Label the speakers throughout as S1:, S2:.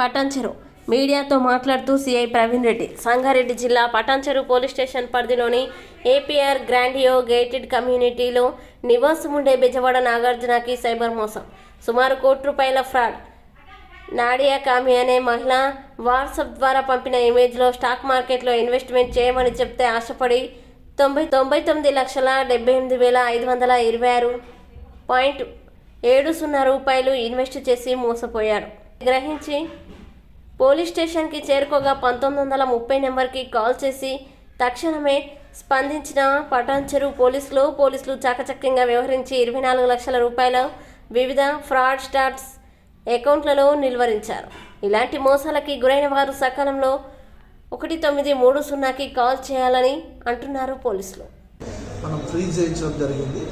S1: పటాన్చెరు. మీడియాతో మాట్లాడుతూ సిఐ ప్రవీణ్ రెడ్డి. సంగారెడ్డి జిల్లా పటాన్చెరు పోలీస్ స్టేషన్ పరిధిలోని ఏపీఆర్ గ్రాండియో గేటెడ్ కమ్యూనిటీలో నివాసం ఉండే బెజవాడ నాగార్జునకి సైబర్ మోసం. సుమారు కోటి రూపాయల ఫ్రాడ్. నాడియా కామి అనే మహిళ వాట్సాప్ ద్వారా పంపిన ఇమేజ్లో స్టాక్ మార్కెట్లో ఇన్వెస్ట్మెంట్ చేయమని చెప్తే ఆశపడి తొంభై తొంభై తొమ్మిది లక్షల డెబ్బై ఎనిమిది వేల ఐదు వందల ఇరవై ఆరు పాయింట్ ఏడు సున్నా రూపాయలు ఇన్వెస్ట్ చేసి మోసపోయాడు. గ్రహించి పోలీస్ స్టేషన్కి చేరుకోగా పంతొమ్మిది వందల ముప్పై నెంబర్కి కాల్ చేసి తక్షణమే స్పందించిన పటాన్చెరు పోలీసులు పోలీసులు చాకచక్యంగా వ్యవహరించి ఇరవై నాలుగు లక్షల రూపాయల వివిధ ఫ్రాడ్ స్టార్ట్స్ అకౌంట్లలో నిల్వరించారు. ఇలాంటి మోసాలకి గురైన వారు సకాలంలో ఒకటి తొమ్మిది మూడు సున్నాకి కాల్ చేయాలని అంటున్నారు పోలీసులు.
S2: మనం ఫ్రీజ్ చేయించడం జరిగింది.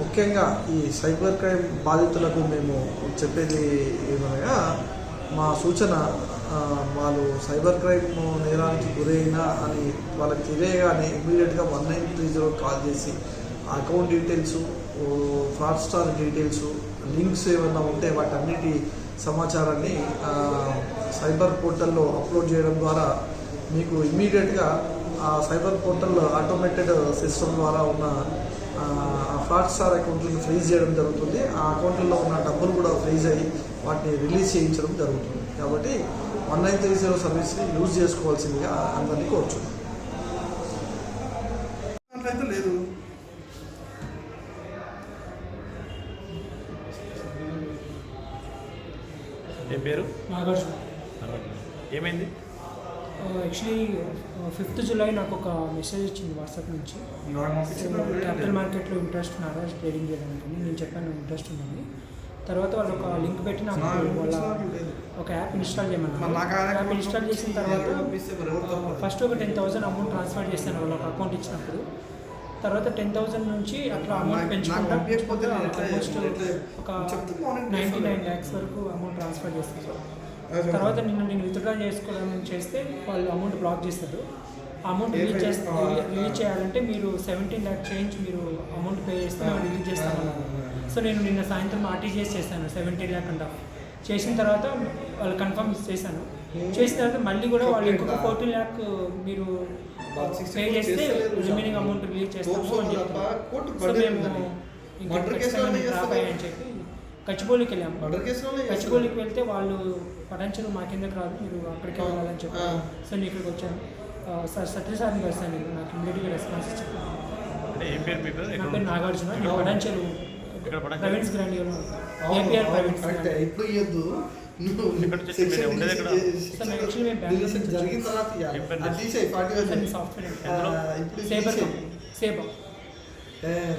S2: ముఖ్యంగా ఈ సైబర్ క్రైమ్ బాధితులకు మేము చెప్పేది ఏమనగా మా సూచన వాళ్ళు సైబర్ క్రైమ్ నేరానికి గురైనా అని వాళ్ళకి తెలియగానే ఇమీడియట్గా one nine three zero call చేసి ఆ account details fraud star details links ఏమైనా ఉంటే వాటన్నిటి సమాచారాన్ని సైబర్ పోర్టల్లో అప్లోడ్ చేయడం ద్వారా మీకు ఇమీడియట్గా ఆ సైబర్ పోర్టల్ ఆటోమేటెడ్ సిస్టమ్ ద్వారా ఉన్న ఆ, ఆ ఫ్రాడ్ స్టార్ అకౌంట్లను ఫ్రీజ్ చేయడం జరుగుతుంది. ఆ అకౌంట్లలో ఉన్న డబ్బులు కూడా ఫ్రీజ్ అయ్యి వాటిని రిలీజ్ చేయించడం జరుగుతుంది. కాబట్టి వన్ నైన్ త్రీ జీరో సర్వీస్ని యూజ్ చేసుకోవాల్సిందిగా అందరినీ కోరుచున్నాం.
S3: లేదు.
S4: ఏం పేరు? ఏమైంది?
S5: యాక్చువల్లీ ఫిఫ్త్ జూలై నాకు ఒక మెసేజ్ వచ్చింది వాట్సాప్ నుంచి. క్యాపిటల్ మార్కెట్లో ఇంట్రెస్ట్ ఉన్నారా? ట్రేడింగ్ చేయడానికి నేను చెప్పాను ఇంట్రెస్ట్ ఉందని తర్వాత వాళ్ళు ఒక లింక్ పెట్టి నాకు వాళ్ళ ఒక యాప్ ఇన్స్టాల్ చేయమన్నారు. యాప్ ఇన్స్టాల్ చేసిన తర్వాత ఫస్ట్ ఒక టెన్ థౌసండ్ అమౌంట్ ట్రాన్స్ఫర్ చేశాను వాళ్ళ ఒక అకౌంట్ ఇచ్చినప్పుడు. తర్వాత టెన్ థౌసండ్ నుంచి అట్లా అమౌంట్ పెంచుకుంటా. ఆల్మోస్ట్ ఒక నైంటీ నైన్ ల్యాక్స్ వరకు అమౌంట్ ట్రాన్స్ఫర్ చేస్తాను. తర్వాత నిన్న నేను విత్డ్రా చేసుకోవడం చేస్తే వాళ్ళు అమౌంట్ బ్లాక్ చేస్తారు. అమౌంట్ రిలీజ్ చేస్తే రిలీజ్ చేయాలంటే మీరు సెవెంటీన్ ల్యాక్ చేంజ్ మీరు అమౌంట్ పే చేస్తే మేము రిలీజ్ చేస్తామన్నారు సో నేను నిన్న సాయంత్రం ఆర్టీజీఎస్ చేశాను సెవెంటీన్ ల్యాక్ హాఫ్ చేసిన తర్వాత వాళ్ళు కన్ఫర్మ్ చేశాను. చేసిన తర్వాత మళ్ళీ కూడా వాళ్ళు ఇంకొక ఫోర్టీన్ ల్యాక్ మీరు పే చేస్తే రిమైనింగ్ అమౌంట్ రిలీజ్ చేస్తాము అని చెప్పారు సో మేము ఇంకా అని చెప్పి
S3: మర్డర్ కేసులోనే
S5: గచ్చిబౌలికి వెళ్తే వాళ్ళు పటాన్చెరు మా కిందకి రాదు మీరు అక్కడికి వెళ్ళాలని చెప్పారు. సో నేను ఇక్కడికి వచ్చాను. సార్ సత్య సార్ని కలిసాను నేను. నాకు ఇమీడియట్గా రెస్పాన్స్ ఇచ్చాను నా పేరు నాగార్జున. నేను పటాన్చెరు గ్రాండియోలో ఏపీఆర్ సార్ నుంచి
S3: జరిగిన తర్వాత ఇవ్వాలి. ఏం